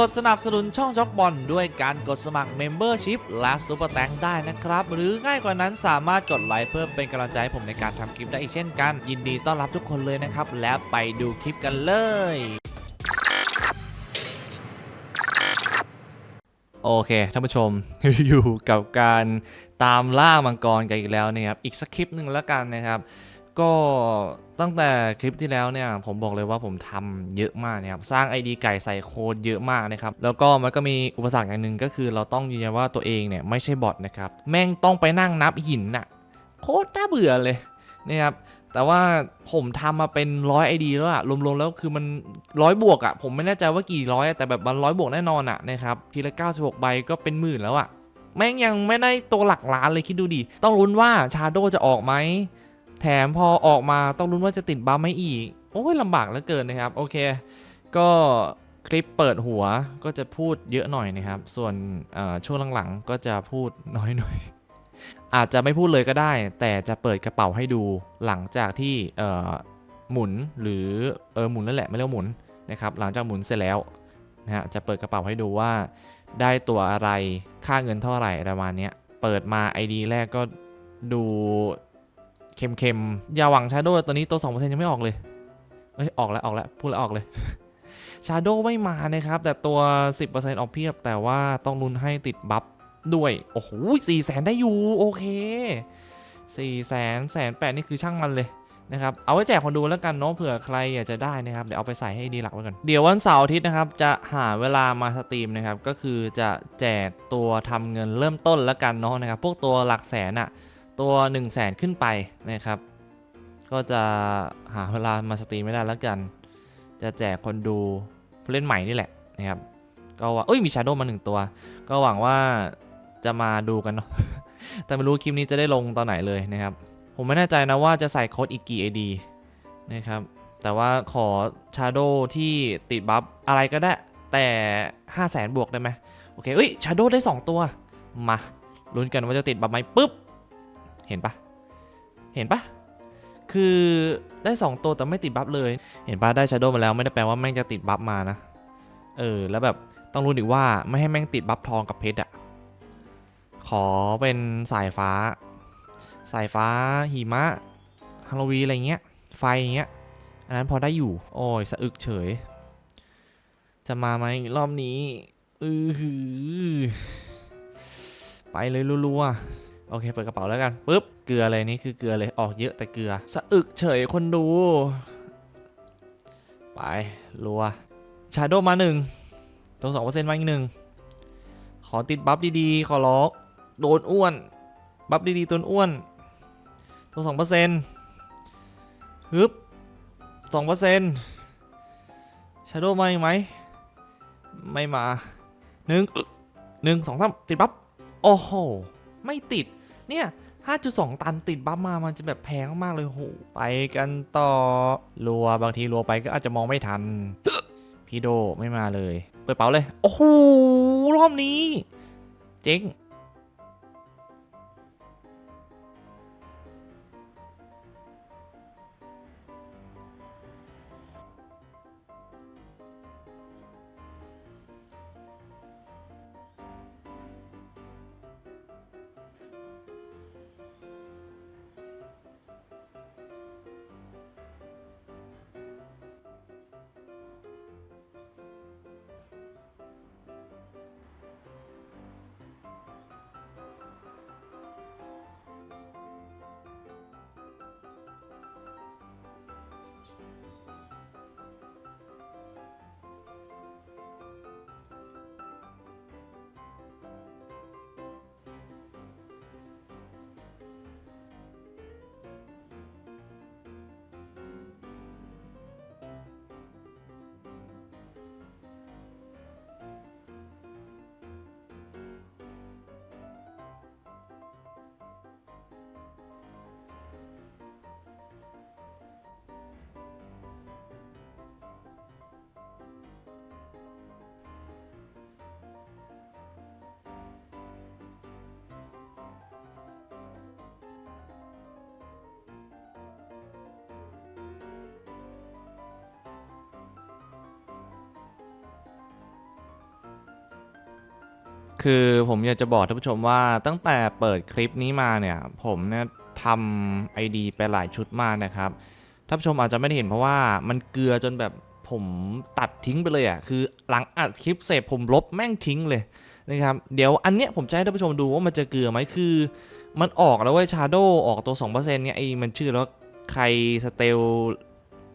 กดสนับสนุนช่องจ็อกบอลด้วยการกดสมัคร Membership และ Super t a n k ได้นะครับ หรือง่ายกว่านั้นสามารถกดไลค์เพื่อเป็นกำลังใจให้ผมในการทำคลิปได้อีกเช่นกัน ยินดีต้อนรับทุกคนเลยนะครับ และไปดูคลิปกันเลยโอเคท่านผู้ชมอยู่กับการตามล่ามังกรกันอีกแล้วนะครับอีกสักคลิปหนึ่งแล้วกันนะครับ ก็ตั้งแต่คลิปที่แล้วเนี่ยผมบอกเลยว่าผมทำเยอะมากนะครับสร้าง ID ไก่ใส่โค้ดเยอะมากนะครับแล้วก็มันก็มีอุปสรรคอย่างหนึ่งก็คือเราต้องยืนยันว่าตัวเองเนี่ยไม่ใช่บอทนะครับแม่งต้องไปนั่งนับหินน่ะโคตรน่าเบื่อเลยนะครับแต่ว่าผมทำมาเป็นร้อยไอดีแล้วอะรวมๆแล้วคือมันร้อยบวกอะผมไม่แน่ใจว่ากี่ร้อยแต่แบบมันร้อยบวกแน่นอนอะนะครับทีละ 96 ใบก็เป็นหมื่นแล้วอะแม่งยังไม่ได้ตัวหลักล้านเลยคิดดูดิ ต้องลุ้นว่าชาโดจะออกไหม ถมพอออกมาต้องลุ้นว่าจะติดบัฟไหมอีก โอ้ยลำบากเหลือเกินนะครับ โอเค ก็คลิปเปิดหัวก็จะพูดเยอะหน่อยนะครับ ส่วนช่วงหลังๆ ก็จะพูดน้อยหน่อย อาจจะไม่พูดเลยก็ได้ แต่จะเปิดกระเป๋าให้ดูหลังจากที่หมุนหรือเออหมุนนั่นแหละไม่เรียกหมุนนะครับ หลังจากหมุนเสร็จแล้วนะฮะจะเปิดกระเป๋าให้ดูว่า ได้ตัวอะไรค่าเงินเท่าไหร่ประมาณนี้เปิดมา ID แรกก็ดู เค็มๆ อย่าหวังชาโดตอนนี้ตัว2%ยังไม่ออกเลยเอ้ยออกแล้วออกแล้วพูดแล้วออกเลยชาโดไม่มานะครับ แต่ตัว 10%ออกเพียบ แต่ว่าต้องลุ้นให้ติดบัฟด้วย โอ้โหสี่แสนได้อยู่ โอเคสี่แสนแสนแปดนี่คือช่างมันเลยนะครับ เอาไว้แจกคนดูแล้วกันเนาะเผื่อใครอยากจะได้นะครับ เดี๋ยวเอาไปใส่ให้ดีหลักไว้ก่อน เดี๋ยววันเสาร์อาทิตย์นะครับ จะหาเวลามาสตรีมนะครับ ก็คือจะแจกตัวทำเงินเริ่มต้นแล้วกันเนาะนะครับ พวกตัวหลักแสนอะ ตัว 1 0 0 0 0แสนขึ้นไปนะครับ ก็จะหาเวลามาสตรีมไม่ได้แล้วกัน จะแจกคนดูผู้เล่นใหม่นี่แหละนะครับ ก็ว่าเอ้ยมีชาโดมาหนึ่งตัว ก็หวังว่าจะมาดูกันเนาะ แต่ไม่รู้คลิปนี้จะได้ลงตอนไหนเลยนะครับ ผมไม่แน่ใจนะว่าจะใส่โค้ดอีกกี่ ID นะครับ แต่ว่าขอชาโดที่ติดบัฟอะไรก็ได้ แต่5 0 0แสนบวกได้ไหมโอเค เอ้ยชาโดได้ 2 ตัว มาลุ้นกันว่าจะติดบัฟไหมปุ๊บ เห็นปะเห็นปะคือได้ 2 ตัวแต่ไม่ติดบัฟเลย เห็นปะได้ชาโดมาแล้วไม่ได้แปลว่าแม่งจะติดบัฟมานะ เออ แล้วแบบต้องรู้อีกว่าไม่ให้แม่งติดบัฟทองกับเพชรอะขอเป็นสายฟ้า สายฟ้าหิมะฮาโลวีอะไรเงี้ย ไฟเงี้ย อันนั้นพอได้อยู่ โอ้ยสะอึกเฉย จะมาไหมรอบนี้ อือหือ ไปเลยรัวๆ โอเค เปิดกระเป๋าแล้วกันปุ๊บเกลือเลยนี่คือเกลือเลยออกเยอะแต่เกลือสะอึกเฉยคนดู ไปรัวชาโดมาหนึ่งตรงสองเปอร์เซ็นต์มาอีกหนึ่งขอติดบัฟดีๆ ขอร้องโดนอ้วน บัฟดีๆตัวอ้วนตัวสองเปอร์เซ็นต์ฮึบสองเปอร์เซ็นต์ชาโดมาอีกไหมไม่มาหนึ่งหนึ่งสองสามติดบัฟโอ้โห ไม่ติด เนี่ย 5.2 ตันติดบัฟมา มันจะแบบแพงมากเลยโห ไปกันต่อ รัว บางทีรัวไปก็อาจจะมองไม่ทัน พี่โดไม่มาเลย เปิดเป๋าเลย โอ้โห รอบนี้ เจ๊ง คือผมอยากจะบอกท่านผู้ชมว่าตั้งแต่เปิดคลิปนี้มาเนี่ยผมเนี่ยทำไอดีไปหลายชุดมากนะครับท่านผู้ชมอาจจะไม่ได้เห็นเพราะว่ามันเกลือจนแบบผมตัดทิ้งไปเลยอะคือหลังอัดคลิปเสร็จผมลบแม่งทิ้งเลยนะครับเดี๋ยวอันเนี้ยผมจะให้ท่านผู้ชมดูว่ามันจะเกลือไหมคือ มันออกแล้วเว้ยชาโดออกตัว 2%เนี่ยไอ้มันชื่อแล้วใครสเตล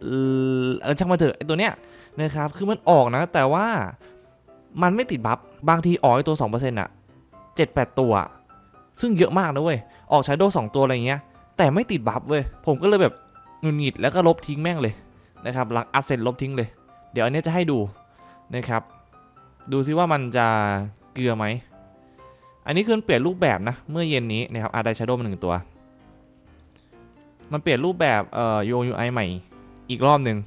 เออช่างมาเถอะไอ้ตัวเนี้ยนะครับคือมันออกนะแต่ว่า มันไม่ติดบัฟบางทีออกไอตัว 2%อะ7-8ตัว ซึ่งเยอะมากนะเว้ย ออกชาโด2ตัวอะไรเงี้ย แต่ไม่ติดบัฟเว้ย ผมก็เลยแบบหงุดหงิดแล้วก็ลบทิ้งแม่งเลยนะครับหลังอัดเสร็จลบทิ้งเลย เดี๋ยวอันนี้จะให้ดูนะครับ ดูซิว่ามันจะเกลือไหม อันนี้คือมันเปลี่ยนรูปแบบนะ เมื่อเย็นนี้นะครับอาได้ชาโดมาหนึ่งตัว มันเปลี่ยนรูปแบบเอ่อ UI ใหม่อีกรอบหนึ่ง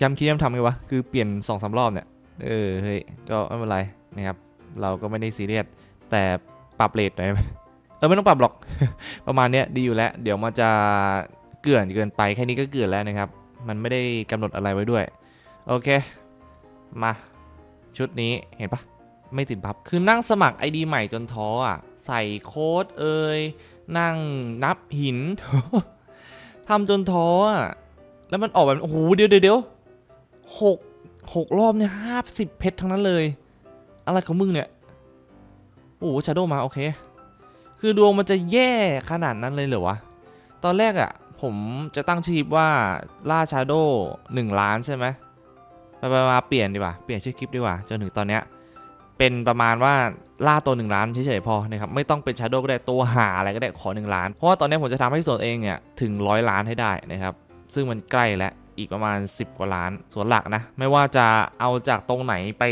จำคิดจำทำไงวะ คือเปลี่ยน2อสรอบเนี่ย เออเฮ้ยก็ไม่เป็นไรนะครับ เราก็ไม่ได้ซีเรียสแต่ปรับเลทหน่อยเออไม่ต้องปรับหรอก ประมาณเนี้ยดีอยู่แล้ว เดี๋ยวมันจะเกลื่อนเกินไปแค่นี้ก็เกลื่อนแล้วนะครับ มันไม่ได้กำหนดอะไรไว้ด้วย โอเค มาชุดนี้เห็นปะไม่ติดบัฟคือนั่งสมัคร ID ใหม่จนท้ออะ ใส่โค้ดเอ่ยนั่งนับหินทำจนท้ออะแล้วมันออกแบบโอ้โหเดี๋ยวเดี๋ยวหก หกรอบเนี่ยห้าสิบเพชรทั้งนั้นเลย อะไรของมึงเนี่ย โอ้โหชาโดมาโอเค คือดวงมันจะแย่ขนาดนั้นเลยเหรอวะ ตอนแรกอะ่ะ ผมจะตั้งชื่อว่าล่าชาโดหนึ่งล้านใช่ไหมไปไปมาเปลี่ยนดีกว่า เปลี่ยนชื่อคลิปดีกว่าจนถึงตอนเนี้ยเป็นประมาณว่าล่าตัวหนึ่งล้านเฉยๆพอนะครับไม่ต้องเป็นชาโดก็ได้ตัวหาอะไรก็ได้ขอหนึ่งล้าน เพราะว่าตอนนี้ผมจะทำให้ส่วนเองเนี่ยถึงร้อยล้านให้ได้นะครับซึ่งมันใกล้แล้ว อีกประมาณ 10 กว่าล้านส่วนหลักนะ ไม่ว่าจะเอาจากตรงไหนไป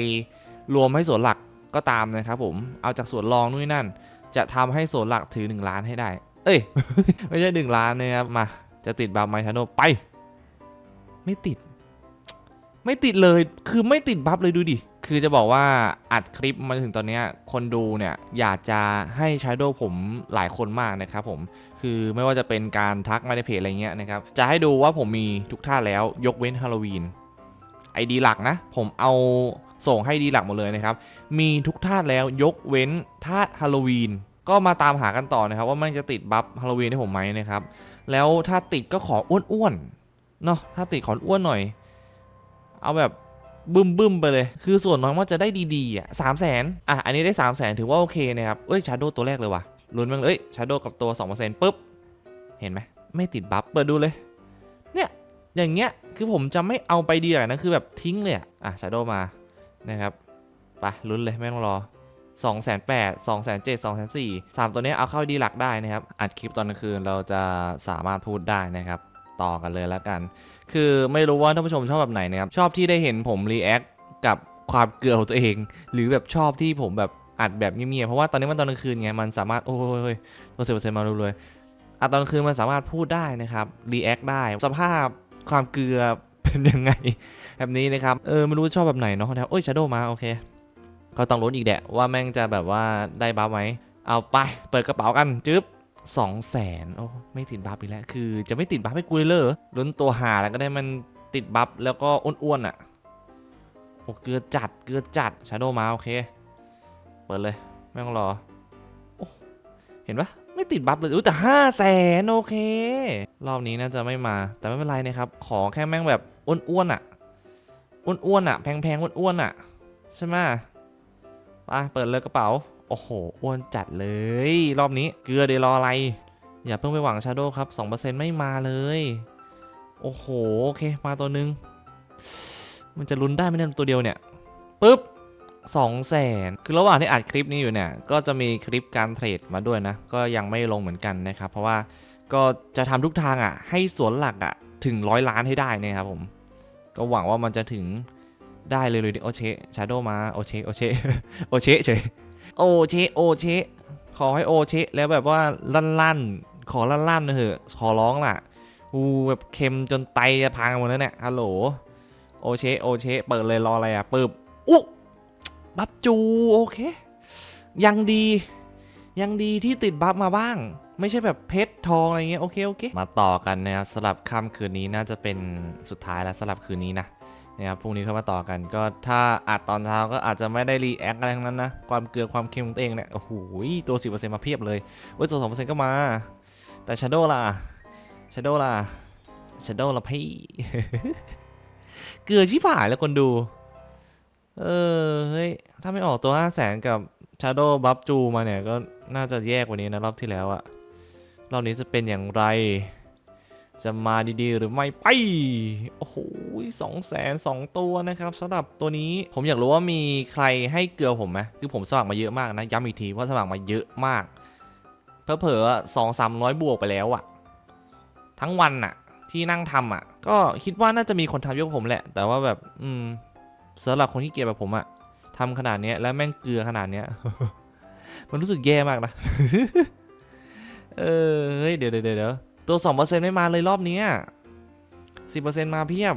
รวมให้ส่วนหลักก็ตามนะครับผมเอาจากส่วนรองนู่นนั่น จะทำให้ส่วนหลักถือ 1 ล้านให้ได้ เอ้ย ไม่ใช่ 1 ล้านนะครับมา จะติดบาร์ไมทาโนไป ไม่ติด ไม่ติดเลยคือไม่ติดบัฟเลยดูดิ คือจะบอกว่าอัดคลิปมาถึงตอนนี้คนดูเนี่ยอยากจะให้ชาโดผมหลายคนมากนะครับผมคือไม่ว่าจะเป็นการทักมาในเพจอะไรเงี้ยนะครับจะให้ดูว่าผมมีทุกท่าแล้วยกเว้นฮาโลวีนไอดีหลักนะ ผมเอาส่งให้ดีหลักหมดเลยนะครับ มีทุกท่าแล้วยกเว้นท่าฮาโลวีนก็มาตามหากันต่อนะครับ ว่ามันจะติดบัฟฮาโลวีนให้ผมไหมนะครับ แล้วถ้าติดก็ขออ้วนๆเนาะถ้าติดขออ้วนหน่อย เอาแบบ บึ้มบึ้มๆไปเลย คือส่วนน้อยว่าจะได้ดีๆอะสามแสนอะ อันนี้ได้สามแสนถือว่าโอเคนะครับ เอ้ยชาโดตัวแรกเลยว่ะลุ้นมั้งเอ้ยชาโดกับตัว2%ปุ๊บ เห็นไหมไม่ติดบัฟเปิดดูเลย เนี่ย อย่างเงี้ย คือผมจะไม่เอาไปดีเลยนะ คือแบบทิ้งเลยอะอะชาโดมานะครับไปลุ้นเลยไม่ต้องรอ2 8 0 0 0 2 7 0 0 0 2 4 0 3 ตัวนี้เอาเข้าดีหลักได้นะครับ อัดคลิปตอนกลางคืนเราจะสามารถพูดได้นะครับ ต่อกันเลยแล้วกัน คือไม่รู้ว่าท่านผู้ชมชอบแบบไหนนะครับ ชอบที่ได้เห็นผมรีแอคกับความเกลือของตัวเอง หรือแบบชอบที่ผมแบบอัดแบบเงียบๆเพราะว่าตอนนี้มันตอนกลางคืนไงมันสามารถโอ้ยตัวเปอร์เซ็นต์มาดูเลยอะตอนกลางคืนมันสามารถพูดได้นะครับรีแอคได้สภาพความเกลือเป็นยังไง แบบนี้นะครับ เออไม่รู้ชอบแบบไหนเนาะแถวโอ้ยชาโดมาโอเคก็ต้องลุ้นอีกแดะว่าแม่งจะแบบว่าได้บัฟไหมเอาไปเปิดกระเป๋ากันจึ๊บ สองแสนโอ้ไม่ติดบัฟอีกแล้ว คือจะไม่ติดบัฟให้กูเลยเหรอลุ้นตัวหาแล้วก็ได้มันติดบัฟแล้วก็อ้วนๆอะโอ้เกลือจัดเกลือจัดชาโดมาโอเค เปิดเลย ไม่ต้องรอโอ้เห็นปะไม่ติดบัฟเลยอุ้แต่ห้าแสนโอเค รอบนี้น่าจะไม่มาแต่ไม่เป็นไรนะครับ ขอแค่แม่งแบบอ้วนๆอะอ้วนๆอะแพงๆอ้วนๆอะใช่ไหมไปเปิดเลยกระเป๋า โอ้โห อ้วนจัดเลย รอบนี้เกลือเดี๋ยวรออะไร อย่าเพิ่งไปหวังชาโดครับ 2%ไม่มาเลย โอ้โห โอเค มาตัวหนึง มันจะลุ้นได้ไหมเนี่ยตัวเดียวเนี่ยปึ๊บสองแสนคือระหว่างที่อัดคลิปนี้อยู่เนี่ย ก็จะมีคลิปการเทรดมาด้วยนะ ก็ยังไม่ลงเหมือนกันนะครับ เพราะว่าก็จะทำทุกทางอะ ให้สวนหลักอะ ถึงร้อยล้านให้ได้นะครับผม ก็หวังว่ามันจะถึงได้เลยเลยโอเชชาโดมา โอเชโอเชโอเชเฉย โอเชโอเชขอให้โอเชแล้วแบบว่าลั่นลั่นๆขอลั่นลั่นๆเถอะขอร้องล่ะอูแบบเค็มจนไตจะพังหมดแล้วเนี่ยฮัลโหลโอเชโอเชเปิดเลยรออะไรอะปึ๊บอุ๊บัฟจูโอเค ยังดียังดีที่ติดบัฟมาบ้าง ไม่ใช่แบบเพชรทองอะไรเงี้ยโอเคโอเค มาต่อกันนะครับสลับค่ำคืนนี้น่าจะเป็นสุดท้ายแล้วสลับคืนนี้นะ นะครับพรุ่งนี้เข้ามาต่อกันก็ถ้าอัดตอนเช้าก็อาจจะไม่ได้รีแอคอะไรทั้งนั้นนะ ความเกลือความเค็มของตัวเองเนี่ยโอ้โหตัว 10%มาเพียบเลยเว้ยตัว 2%ก็มา แต่ชาโดล่ะชาโดล่ะชาโดล่ะพี่เกลือชิบหายแล้วคนดู เออเฮ้ยถ้าไม่ออกตัว5 0 0แสนกับชาโดบัฟจูมาเนี่ยก็น่าจะแย่กว่านี้นะรอบที่แล้วอะรอบนี้จะเป็นอย่างไร จะมาดีๆ หรือไม่ไป โอ้โหสองแสนสองตัวนะครับสำหรับตัวนี้ผมอยากรู้ว่ามีใครให้เกลือผมไหมคือผมสมัครมาเยอะมากนะ ย้ำอีกทีว่าสมัครมาเยอะมากเผลอๆสองสามร้อยบวกไปแล้วอะทั้งวันอะที่นั่งทำอะก็คิดว่าน่าจะมีคนทำเยอะกว่าผมแหละ แต่ว่าแบบ อืมสำหรับคนที่เกลียดแบบผมอะทำขนาดเนี้ย แล้วแม่งเกลือขนาดเนี้ย มันรู้สึกแย่มากนะ เออเดี๋ยวเดี๋ยวเดี๋ยว ตัว 2%ไม่มาเลยรอบนี้10%มาเพียบ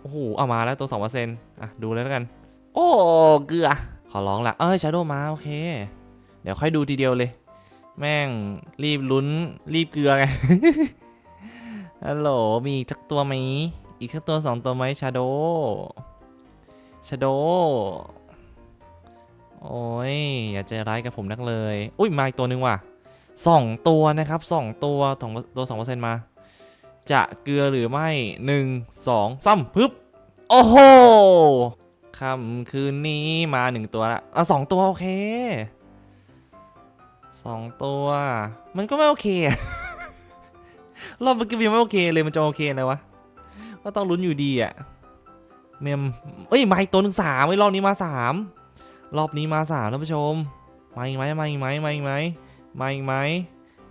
โอ้โห เอามาแล้วตัว 2%อะ ดูเลยแล้วกัน โอ้ เกลือ ขอร้องละ เอ้ยชาโดมา โอเค เดี๋ยวค่อยดูทีเดียวเลย แม่ง รีบลุ้น รีบเกลือไง ฮัลโหล มีอีกสักตัวไหม อีกสักตัวสองตัวไหมชาโด ชาโด โอ้ย อย่าใจร้ายกับผมนักเลย อุ้ย มาอีกตัวนึงว่ะ สองตัวนะครับสองตัวสองตัวสองเปอร์เซ็นต์มา จะเกลือหรือไม่หนึ่งสองซ้ำปึ๊บ โอ้โหค่ำคืนนี้มาหนึ่งตัวละอะสองตัว โอเคสองตัว มันก็ไม่โอเครอบเมื่อกี้ยังไม่โอเคเลยมันจะโอเคเลยวะก็ต้องลุ้นอยู่ดีอะเมมเอ้ยมาอีกตัวหนึ่งสามไอ้รอบนี้มาสามรอบนี้มาสามท่านผู้ชมมาอีกไหมมาอีกไหมมาอีกไหม มาอีกไหม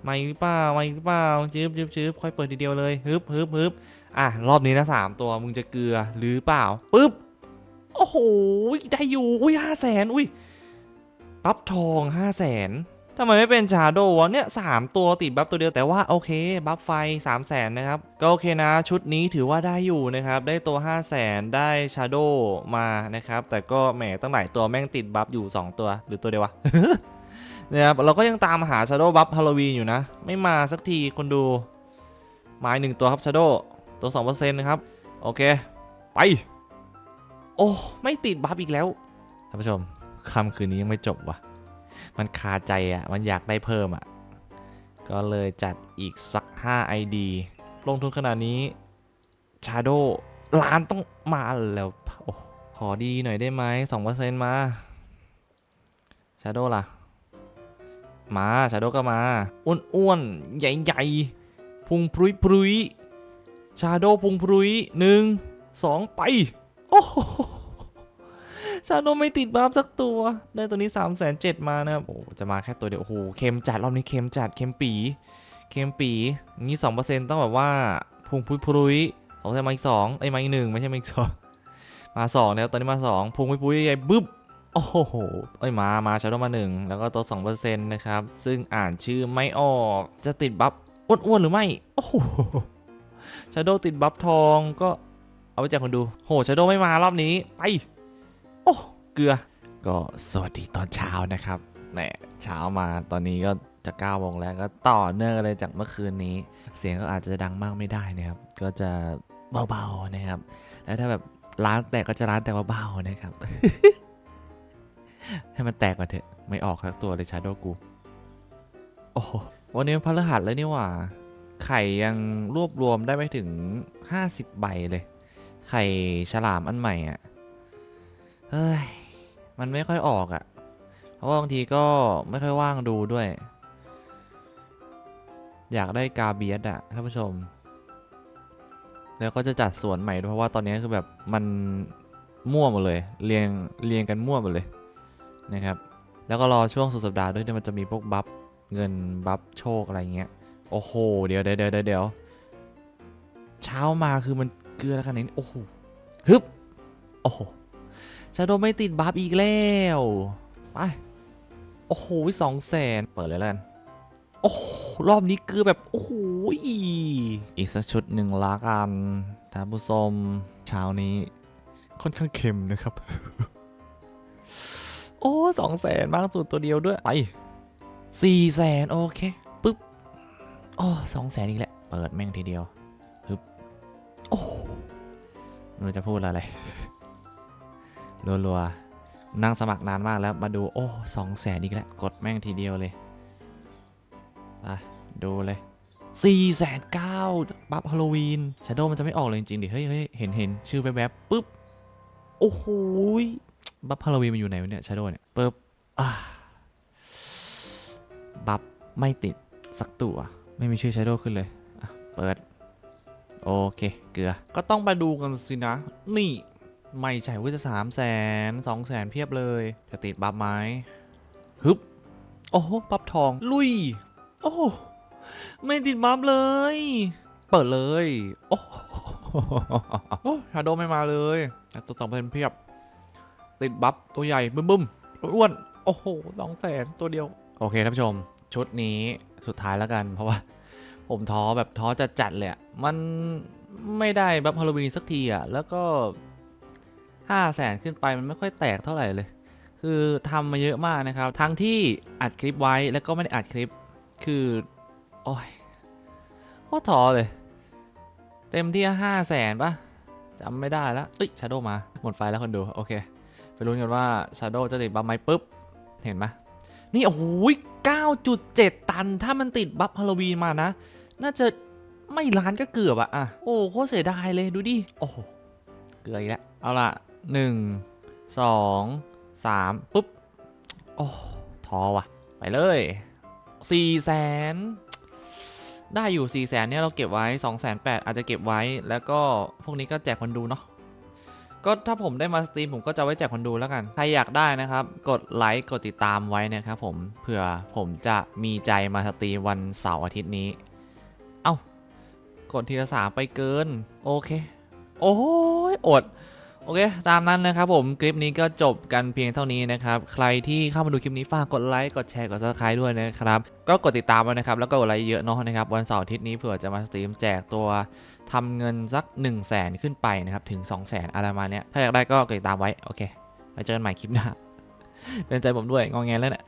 มาอีกหรือเปล่ามาอีกหรือเปล่าจืบจืบจืบค่อยเปิดทีเดียวเลยฮึบฮึบฮึบอะรอบนี้นะสามตัวมึงจะเกลือหรือเปล่าปึ๊บโอ้โหได้อยู่อุ้ยห้าแสนอุ้ยปั๊บทองห้าแสนทำไมไม่เป็นชาโดวะเนี่ยสามตัวติดบัฟตัวเดียวแต่ว่าโอเคบัฟไฟ3 0 0แสนนะครับ ก็โอเคนะ ชุดนี้ถือว่าได้อยู่นะครับ ได้ตัว5 0 0แสนได้ชาโดมานะครับ แต่ก็แหมตั้งหลายตัวแม่งติดบัฟอยู่ 2 ตัวหรือตัวเดียววะ นะครับเราก็ยังตามหา Shadow Buff Halloween อยู่นะ ไม่มาสักทีคนดูไม้หนึ่งตัวครับ Shadow ตัว2%นะครับ โอเค ไป โอ้ ไม่ติดบัฟอีกแล้วท่านผู้ชมคำคืนนี้ยังไม่จบว่ะมันคาใจอะ มันอยากได้เพิ่มอะ ก็เลยจัดอีกสัก 5 ID ลงทุนขนาดนี้ Shadow ล้านต้องมาแล้วโอ้ขอดีหน่อยได้ไหม2%มา Shadow ล่ะ มาชาโดก็มา อ้วนๆ ใหญ่ๆ พุงพรุยพรุยชาโดพุงพรุยหนึ่งสองไป โอ้โหชาโดไม่ติดบัฟสักตัว ได้ตัวนี้3ามแสนเจ็ดมานะครับ โอ้จะมาแค่ตัวเดียว โอ้โห เค็มจัด รอบนี้เค็มจัด เค็มปี เค็มปีงี้สองเปอร์เซ็นต์ต้องแบบว่า พุงพรุยพรุยสองแสนมาอีกสองไอ้มาอีกหนึ่งไม่ใช่มาอีกสองมาสองแล้วตอนนี้มาสองพุงพรุยพรุยใหญ่บึ๊บ โอ้โหเอ้ยมา มาชาโดมาหนึ่งแล้วก็ตัว2%นะครับ ซึ่งอ่านชื่อไม่ออก จะติดบัฟอ้วนๆหรือไม่ โอ้โหชาโดติดบัฟทองก็เอาไปแจกคนดู โหชาโดไม่มารอบนี้ ไป โอ้เกลือ ก็สวัสดีตอนเช้านะครับแหมเช้ามาตอนนี้ก็จะ9โมงแล้วก็ต่อเนื่องเลยจากเมื่อคืนนี้ เสียงก็อาจจะดังมากไม่ได้นะครับ ก็จะเบาๆนะครับ แล้วถ้าแบบร้านแตกก็จะร้านแต่เบาๆนะครับ ให้มันแตกก่อนเถอะ ไม่ออกสักตัวเลยชาโดกู โอ้โหวันนี้มันพฤหัสแล้วนี่หว่า ไข่ยังรวบรวมได้ไม่ถึง 50 ใบเลย ไข่ฉลามอันใหม่อะ เฮ้ย มันไม่ค่อยออกอะ เพราะว่าบางทีก็ไม่ค่อยว่างดูด้วย อยากได้กาเบียสอะท่านผู้ชม แล้วก็จะจัดสวนใหม่ด้วยเพราะว่าตอนนี้คือแบบมันมั่วหมดเลย เรียงเรียงกันมั่วหมดเลย นะครับ แล้วก็รอช่วงสุดสัปดาห์ด้วยที่มันจะมีพวกบัฟเงินบัฟโชคอะไรเงี้ย โอ้โห เดี๋ยวเดี๋ยวเดี๋ยวเดี๋ยวเช้ามาคือมันเกลือแล้วขนาดนี้โอ้โหฮึบ โอ้โหชาโดไม่ติดบัฟอีกแล้ว ไป โอ้โหสองแสนเปิดเลยแล้วกันโอ้โรอบนี้เกลือแบบ โอ้โหอีกสักชุดหนึ่งละกันท่านผู้ชมเช้านี้ค่อนข้างเค็มนะครับ โอ้สองแสนมากสุดตัวเดียวด้วย ไปสี่แสนโอเคปึ๊บโอ้สองแสนอีกแล้วเปิดแม่งทีเดียวฮึบโอ้ไม่รู้จะพูดอะไรรัวๆนั่งสมัครนานมากแล้วมาดูโอ้สองแสนอีกแล้วกดแม่งทีเดียวเลยไปดูเลยสี่แสนเก้าบัฟฮาโลวีนชาโดมันจะไม่ออกเลยจริงๆดิเฮ้ยเฮ้ยเห็นเห็นชื่อแวบๆปุ๊บ โอ้โห บัฟฮาโลวีนมันอยู่ไหนวะเนี่ยชาโดเนี่ยปุ๊บบัฟไม่ติดสักตัว ไม่มีชื่อชาโดขึ้นเลยเปิด โอเคเกลือ ก็ต้องมาดูกันสินะ นี่ ไม่ใช่ว่าจะสามแสนสองแสนเพียบเลย จะติดบัฟไหมฮึบ โอ้โหบัฟทอง ลุย โอ้ไม่ติดบัฟเลย เปิดเลย โอ้โหโอ้ชาโดไม่มาเลยต่ตัวสองเป็นเพียบ ติดบัฟตัวใหญ่บึ้มบึมอ้วนโอ้โหสองแสนตัวเดียว โอเคท่านผู้ชม ชุดนี้สุดท้ายแล้วกัน เพราะว่า ผมท้อแบบท้อจะจัดเลยอะมันไม่ได้บัฟฮาโลวีนสักทีอะแล้วก็ห้าแสนขึ้นไปมันไม่ค่อยแตกเท่าไหร่เลย คือทำมาเยอะมากนะครับ ทั้งที่อัดคลิปไว้แล้วก็ไม่ได้อัดคลิปคือโอ้ยโคตรท้อเลย เต็มที่ห้าแสนปะจำไม่ได้แล้วเอ้ยชาโดมาหมดไฟแล้วคนดู โอเค ลุ้นกันว่าชาโดจะติดบัฟไหมปุ๊บ เห็นไหมนี่โอ้โห9.7 ตัน ถ้ามันติดบัฟฮาโลวีนมานะ น่าจะไม่ล้านก็เกือบอะอะ โอ้โคตรเสียดายเลยดูดิ โอ้โห เกือบอีกแล้ว เอาละหนึ่งสองสามปุ๊บ โอ้ทอว่ะ ไปเลยสี่แสนได้อยู่4ี่แสนเนี่ยเราเก็บไว้2องแสนแปดอาจจะเก็บไว้แล้วก็พวกนี้ก็แจกคนดูเนาะ ก็ถ้าผมได้มาสตรีมผมก็จะไว้แจกคนดูแล้วกัน ใครอยากได้นะครับ กดไลค์กดติดตามไว้นะครับผมเผื่อผมจะมีใจมาสตรีมวันเสาร์อาทิตย์นี้ เอ้ากดทีละสามไปเกิน โอเค โอ้ยอด โอเค ตามนั้นนะครับผมคลิปนี้ก็จบกันเพียงเท่านี้นะครับ ใครที่เข้ามาดูคลิปนี้ฝากกดไลค์กดแชร์กด subscribe ด้วยนะครับ ก็กดติดตามไว้นะครับ แล้วก็กดไลค์เยอะเนาะนะครับ วันเสาร์อาทิตย์นี้เผื่อจะมาสตรีมแจกตัวทำเงินสัก 1 0 0 0 0แสนขึ้นไปนะครับ ถึง 2 0 0แสนอะไรประมาณเนี้ยถ้าอยากได้ก็กดติดตามไว้ โอเคไว้เจอกันใหม่คลิปหน้าเป็นใจผมด้วยงองแงแล้วเนี่ย